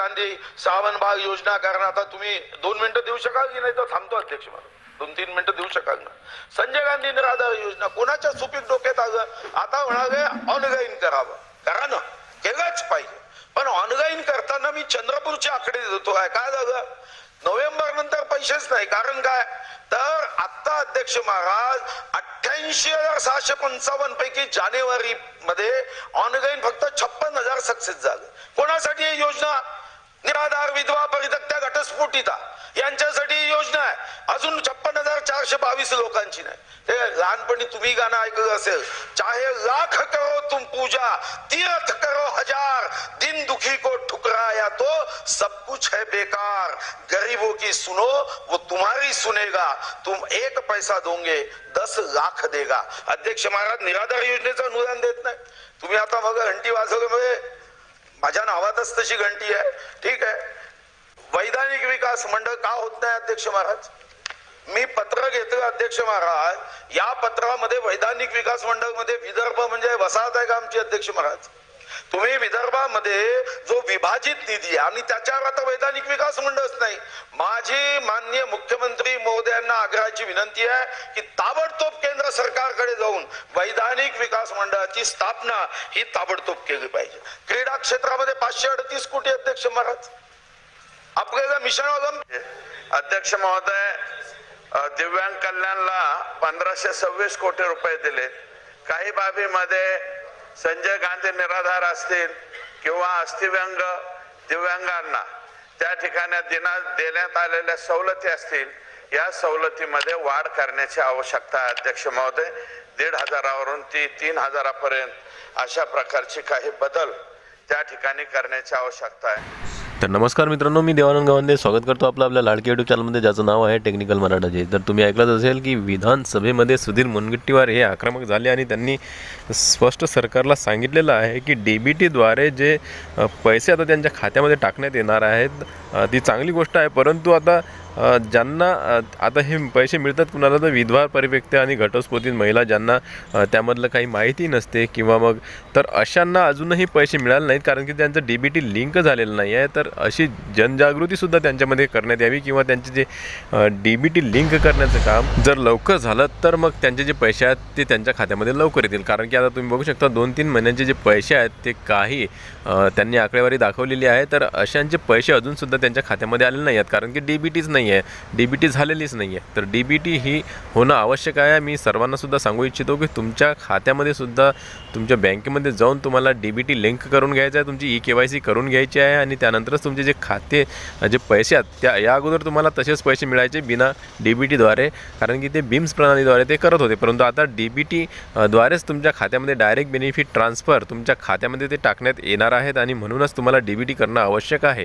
गांधी सावन भाग योजना कारण आता तुम्ही दोन मिनिटं देऊ शकाल की नाही? तर थांबतो अध्यक्ष मला दोन तीन मिनिटं देऊ शकाल ना? संजय गांधी निराधार योजना कोणाच्या सुपीक डोक्यात आलं आता म्हणाले ऑनलाईन करावं. करा ना. केलंच पाहिजे. पण ऑनलाईन करताना मी चंद्रपूरचे आकडे देतो. आहे काय झालं? नोव्हेंबर नंतर पैसेच नाही. कारण काय? तर आता अध्यक्ष महाराज अठ्ठ्याऐंशी हजार सहाशे पंचावन्न पैकी जानेवारी मध्ये ऑनलाईन फक्त छप्पन हजार सक्सेस झालं. कोणासाठी ही योजना? निराधार विधवा परित्यक्त्या घटस्फोटिता. यांच्यासाठी योजना आहे. अजून छप्पन हजार चारशे बावीस लोकांची नाही. ते लहानपणी तुम्ही गाणं ऐकलं असेल. चाहे लाख करो तुम पूजा तीर्थ करो हजार. दिन दुखी को ठुकराया तो. सब कुछ है बेकार. गरीबों की सुनो वो तुम्हारी सुनेगा. तुम एक पैसा दोगे दस लाख देगा. अध्यक्ष महाराज निराधार योजनेचं अनुदान देत नाही. तुम्ही आता बघा घंटी वाजवल्यामुळे माझ्या नावातच तशी घंटी आहे. ठीक आहे. वैधानिक विकास मंडळ का होत नाही अध्यक्ष महाराज? मी पत्र घेतलं अध्यक्ष महाराज. या पत्रामध्ये वैधानिक विकास मंडळमध्ये विदर्भ म्हणजे वसाहत आहे का आमची अध्यक्ष महाराज? तुम्ही विदर्भामध्ये जो विभाजित निधी आहे आणि त्याच्यावर आता वैधानिक विकास मंडळच नाही माझी माननीय मुख्यमंत्री महोदयांना आग्रहाची विनंती आहे की ताबडतोब केंद्र सरकारकडे जाऊन वैधानिक विकास मंडळाची स्थापना ही ताबडतोब केली पाहिजे. क्रीडा क्षेत्रामध्ये पाचशे अडतीस कोटी अध्यक्ष महाराज. आपल्याला मिशन ऑलिम्पिक अध्यक्ष महोदय दिव्यांग कल्याणला पंधराशे सव्वीस कोटी रुपये दिले. काही बाबीमध्ये संजय गांधी निराधार असतील किंवा अस्थिव्यंग दिव्यांगांना त्या ठिकाणी दिना देण्यात आलेल्या सवलती असतील या सवलतीमध्ये वाढ करण्याची आवश्यकता आहे अध्यक्ष महोदय. दीड हजारावरून ती तीन हजारापर्यंत अशा प्रकारची काही बदल त्या ठिकाणी करण्याची आवश्यकता आहे. तर नमस्कार मित्रांनो मी देवानंद गवंदे. स्वागत करतो आपलं आपल्या लाडके युट्यूब चॅनलमध्ये ज्याचं नाव आहे टेक्निकल मराठाचे तर तुम्ही ऐकलंच असेल की विधानसभेमध्ये सुधीर मुनगट्टीवार हे आक्रमक झाले आणि त्यांनी स्पष्ट सरकारला सांगितलेलं आहे की डी बी टीद्वारे जे पैसे आता त्यांच्या खात्यामध्ये टाकण्यात येणार आहेत ती चांगली गोष्ट आहे. परंतु आता ज्यांना आता हे पैसे मिळतात कुणाला तर विधवा परिव्यक्त्या आणि घटस्फोटीत महिला ज्यांना त्यामधलं काही माहिती नसते किंवा मग तर अशांना अजूनही पैसे मिळाले नाहीत कारण की त्यांचं डी बी टी लिंक झालेलं नाही आहे. तर अशी जनजागृतीसुद्धा त्यांच्यामध्ये करण्यात यावी किंवा त्यांचे जे डी बी टी लिंक करण्याचं काम जर लवकर झालं तर मग त्यांचे जे पैसे आहेत ते त्यांच्या खात्यामध्ये लवकर येतील. कारण की आता तुम्ही बघू शकता दोन तीन महिन्यांचे जे पैसे आहेत ते काही त्यांनी आकडेवारी दाखवलेली आहे. तर अशांचे पैसे अजूनसुद्धा त्यांच्या खात्यामध्ये आलेले नाही आहेत कारण की डी बी टीच नाही आहे डी बी टी झालेलीच नाही आहे तर डी बी टी ही होणं आवश्यक आहे. मी सर्वांनासुद्धा सांगू इच्छितो की तुमच्या खात्यामध्ये सुद्धा तुमच्या बँकेमध्ये जाऊन तुम्हाला डी बी टी लिंक करून घ्यायचं आहे. तुमची ई के वाय सी करून घ्यायची आहे आणि त्यानंतरच तुमचे जे खाते जे पैसे आहेत त्या या अगोदर तुम्हाला तसेच पैसे मिळायचे बिना डी बी टीद्वारे कारण की ते बीम्स प्रणालीद्वारे ते करत होते. परंतु आता डी बी टी द्वारेच तुमच्या खात्यामध्ये डायरेक्ट बेनिफिट ट्रान्सफर तुमच्या खात्यामध्ये ते टाकण्यात येणार आहेत आणि म्हणूनच तुम्हाला डी बी टी करणं आवश्यक आहे.